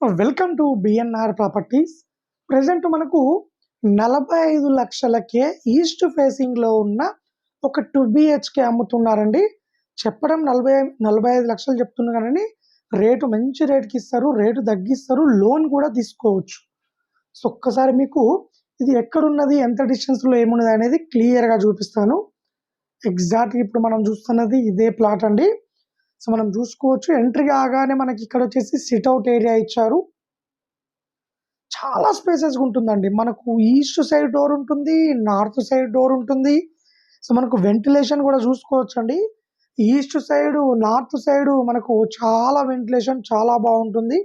Welcome to BNR properties present మనకు నలభై ఐదు లక్షలకే ఈస్ట్ ఫేసింగ్లో ఉన్న ఒక టూ బిహెచ్కే అమ్ముతున్నారండి. చెప్పడం నలభై నలభై ఐదు లక్షలు చెప్తున్నారని రేటు మంచి రేటుకి ఇస్తారు రేటు తగ్గిస్తారు లోన్ కూడా తీసుకోవచ్చు. సో ఒక్కసారి మీకు ఇది ఎక్కడున్నది ఎంత డిస్టెన్స్లో ఏమున్నది అనేది క్లియర్గా చూపిస్తాను. ఎగ్జాక్ట్గా ఇప్పుడు మనం చూస్తున్నది ఇదే ప్లాట్ అండి. సో మనం చూసుకోవచ్చు ఎంట్రీ కాగానే మనకి ఇక్కడ వచ్చేసి సిట్ అవుట్ ఏరియా ఇచ్చారు. చాలా స్పేసెస్ ఉంటుందండి. మనకు ఈస్ట్ సైడ్ డోర్ ఉంటుంది నార్త్ సైడ్ డోర్ ఉంటుంది. సో మనకు వెంటిలేషన్ కూడా చూసుకోవచ్చు అండి ఈస్ట్ సైడ్ నార్త్ సైడ్ మనకు చాలా వెంటిలేషన్ చాలా బాగుంటుంది.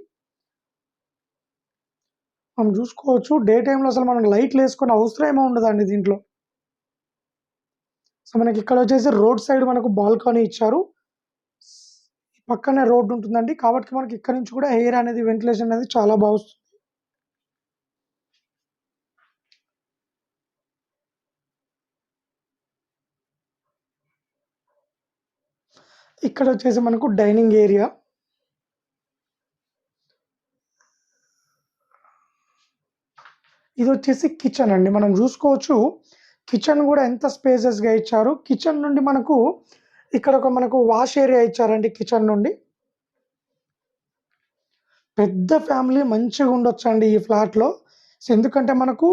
మనం చూసుకోవచ్చు డే టైంలో అసలు మనం లైట్లు వేసుకునే అవసరం ఏమో ఉండదండి దీంట్లో. సో మనకి ఇక్కడ వచ్చేసి రోడ్ సైడ్ మనకు బాల్కనీ ఇచ్చారు. పక్కనే రోడ్డు ఉంటుందండి. కాబట్టి మనకి ఇక్కడ నుంచి కూడా ఎయిర్ అనేది వెంటిలేషన్ అనేది చాలా బాగా ఇక్కడ వచ్చేసి మనకు డైనింగ్ ఏరియా. ఇది వచ్చేసి కిచెన్ అండి. మనం చూసుకోవచ్చు కిచెన్ కూడా ఎంత స్పేసెస్గా ఇచ్చారు. కిచెన్ నుండి మనకు ఇక్కడ ఒక మనకు వాష్ ఏరియా ఇచ్చారండి కిచెన్ నుండి. పెద్ద ఫ్యామిలీ మంచిగా ఉండొచ్చండి ఈ ఫ్లాట్లో ఎందుకంటే మనకు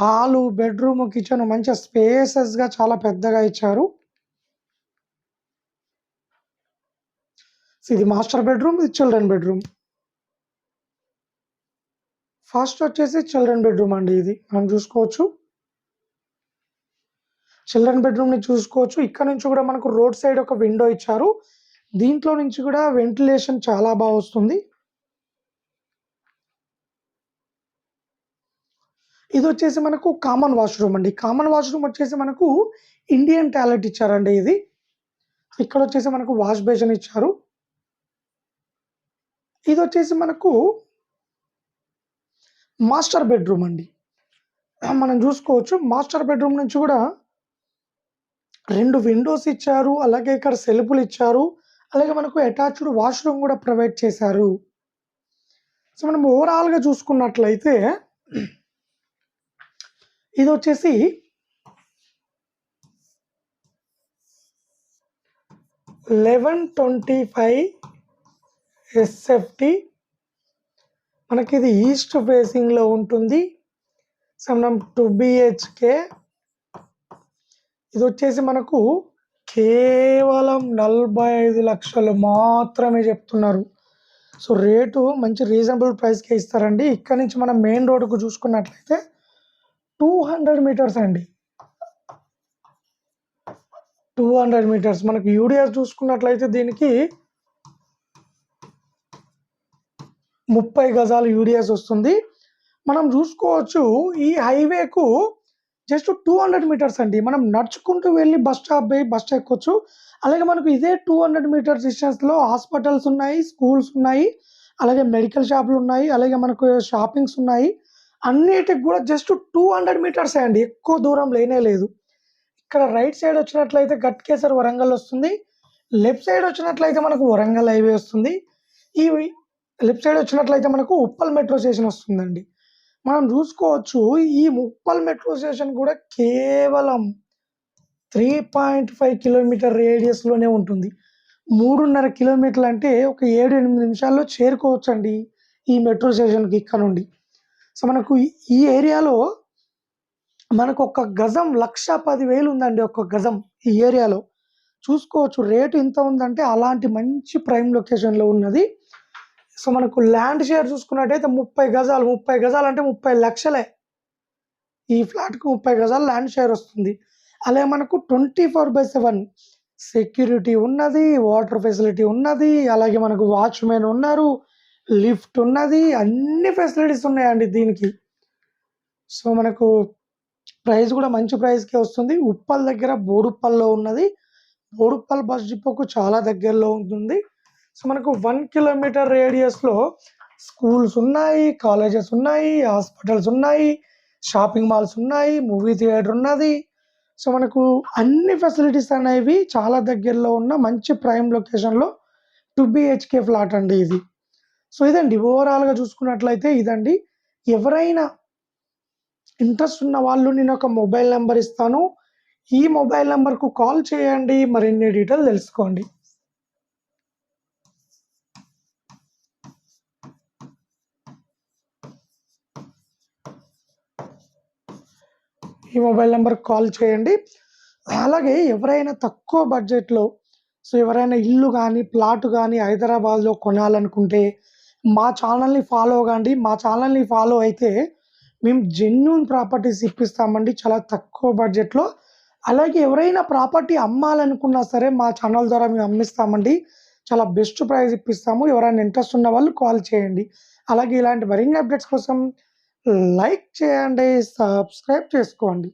హాలు బెడ్రూమ్ కిచెన్ మంచి స్పేసెస్గా చాలా పెద్దగా ఇచ్చారు. ఇది మాస్టర్ బెడ్రూమ్ ఇది చిల్డ్రన్ బెడ్రూమ్. ఫస్ట్ వచ్చేసి చిల్డ్రన్ బెడ్రూమ్ అండి ఇది. మనం చూసుకోవచ్చు. చిల్డ్రన్ బెడ్రూమ్ని చూసుకోవచ్చు. ఇక్కడ నుంచి కూడా మనకు రోడ్ సైడ్ ఒక విండో ఇచ్చారు. దీంట్లో నుంచి కూడా వెంటిలేషన్ చాలా బాగా వస్తుంది. ఇది వచ్చేసి మనకు కామన్ వాష్రూమ్ అండి. కామన్ వాష్రూమ్ వచ్చేసి మనకు ఇండియన్ టాయిలెట్ ఇచ్చారండి ఇది. ఇక్కడ వచ్చేసి మనకు వాష్ బేసిన్ ఇచ్చారు. ఇది వచ్చేసి మనకు మాస్టర్ బెడ్రూమ్ అండి. మనం చూసుకోవచ్చు. మాస్టర్ బెడ్రూమ్ నుంచి కూడా రెండు విండోస్ ఇచ్చారు అలాగే ఇక్కడ సెల్ఫులు ఇచ్చారు అలాగే మనకు అటాచ్డ్ వాష్రూమ్ కూడా ప్రొవైడ్ చేశారు. సో మనం ఓవరాల్గా చూసుకున్నట్లయితే ఇది వచ్చేసి లెవెన్ ట్వంటీ ఫైవ్ ఎస్ఎఫ్టి మనకి ఇది ఈస్ట్ ఫేసింగ్లో ఉంటుంది. సో మనం టూ బిహెచ్కే ఇది వచ్చేసి మనకు కేవలం నలభై ఐదు లక్షలు మాత్రమే చెప్తున్నారు. సో రేటు మంచి రీజనబుల్ ప్రైస్కే ఇస్తారండి. ఇక్కడ నుంచి మనం మెయిన్ రోడ్కు చూసుకున్నట్లయితే టూ హండ్రెడ్ మీటర్స్ అండి. Two hundred metres. మనకు యూడిఎస్ చూసుకున్నట్లయితే దీనికి ముప్పై గజాలు యూడిఎస్ వస్తుంది. మనం చూసుకోవచ్చు ఈ హైవేకు జస్ట్ టూ హండ్రెడ్ మీటర్స్ అండి. మనం నడుచుకుంటూ వెళ్ళి బస్ స్టాప్ పోయి బస్ ఎక్కొచ్చు. అలాగే మనకు ఇదే టూ హండ్రెడ్ మీటర్స్ డిస్టెన్స్లో హాస్పిటల్స్ ఉన్నాయి స్కూల్స్ ఉన్నాయి అలాగే మెడికల్ షాపులు ఉన్నాయి అలాగే మనకు షాపింగ్స్ ఉన్నాయి. అన్నిటికి కూడా జస్ట్ టూ హండ్రెడ్ మీటర్స్ అండి. ఎక్కువ దూరం లేనే లేదు. ఇక్కడ రైట్ సైడ్ వచ్చినట్లయితే గట్కేసర్ వరంగల్ వస్తుంది. లెఫ్ట్ సైడ్ వచ్చినట్లయితే మనకు వరంగల్ హైవే వస్తుంది. ఈ లెఫ్ట్ సైడ్ వచ్చినట్లయితే మనకు ఉప్పల్ మెట్రో స్టేషన్ వస్తుందండి. మనం చూసుకోవచ్చు ఈ ముప్పల్ మెట్రో స్టేషన్ కూడా కేవలం త్రీ పాయింట్ ఫైవ్ కిలోమీటర్ రేడియస్లోనే ఉంటుంది. మూడున్నర కిలోమీటర్లు అంటే ఒక ఏడు ఎనిమిది నిమిషాల్లో చేరుకోవచ్చండి ఈ మెట్రో స్టేషన్కి ఇక్కడ నుండి. సో మనకు ఈ ఏరియాలో మనకు ఒక గజం లక్ష పదివేలు ఉందండి ఒక గజం ఈ ఏరియాలో. చూసుకోవచ్చు రేటు ఎంత ఉందంటే అలాంటి మంచి ప్రైమ్ లొకేషన్లో ఉన్నది. సో మనకు ల్యాండ్ షేర్ చూసుకున్నట్టయితే ముప్పై గజాలు ముప్పై గజాలు అంటే ముప్పై లక్షలే. ఈ ఫ్లాట్కి ముప్పై గజాలు ల్యాండ్ షేర్ వస్తుంది. అలాగే మనకు twenty four by seven security ఉన్నది వాటర్ ఫెసిలిటీ ఉన్నది అలాగే మనకు వాచ్మెన్ ఉన్నారు లిఫ్ట్ ఉన్నది అన్ని ఫెసిలిటీస్ ఉన్నాయండి దీనికి. సో మనకు ప్రైస్ కూడా మంచి ప్రైస్కే వస్తుంది. ఉప్పల్ దగ్గర బోడుప్పల్లో ఉన్నది. బోడుప్పల్ బస్ డిపోకు చాలా దగ్గరలో ఉంటుంది. సో మనకు వన్ కిలోమీటర్ రేడియస్లో స్కూల్స్ ఉన్నాయి కాలేజెస్ ఉన్నాయి హాస్పిటల్స్ ఉన్నాయి షాపింగ్ మాల్స్ ఉన్నాయి మూవీ థియేటర్ ఉన్నది సో మనకు అన్ని ఫెసిలిటీస్ అనేవి చాలా దగ్గరలో ఉన్న మంచి ప్రైమ్ లొకేషన్లో టూ బిహెచ్కే ఫ్లాట్ అండి ఇది సో ఇదండి ఓవరాల్‌గా చూసుకున్నట్లయితే ఇదండి. ఎవరైనా ఇంట్రెస్ట్ ఉన్న వాళ్ళు నేను ఒక మొబైల్ నెంబర్ ఇస్తాను. ఈ మొబైల్ నెంబర్కు కాల్ చేయండి. మరిన్ని డీటెయిల్ తెలుసుకోండి. ఈ మొబైల్ నెంబర్ కాల్ చేయండి. అలాగే ఎవరైనా తక్కువ బడ్జెట్‌లో సో, ఎవరైనా ఇల్లు కానీ ప్లాట్ కానీ హైదరాబాద్‌లో కొనాలనుకుంటే మా ఛానల్ని ఫాలో అవ్వండి. మా ఛానల్ని ఫాలో అయితే మేము జెన్యున్ ప్రాపర్టీస్ ఇప్పిస్తామండి. చాలా తక్కువ బడ్జెట్‌లో. అలాగే ఎవరైనా ప్రాపర్టీ అమ్మాలనుకున్నా సరే మా ఛానల్ ద్వారా మేము అమ్మిస్తామండి. చాలా బెస్ట్ ప్రైస్ ఇప్పిస్తాము. ఎవరైనా ఇంట్రెస్ట్ ఉన్న వాళ్ళు కాల్ చేయండి. అలాగే ఇలాంటి మరిన్ని అప్డేట్స్ కోసం లైక్ చేయండి. సబ్స్క్రైబ్ చేసుకోండి.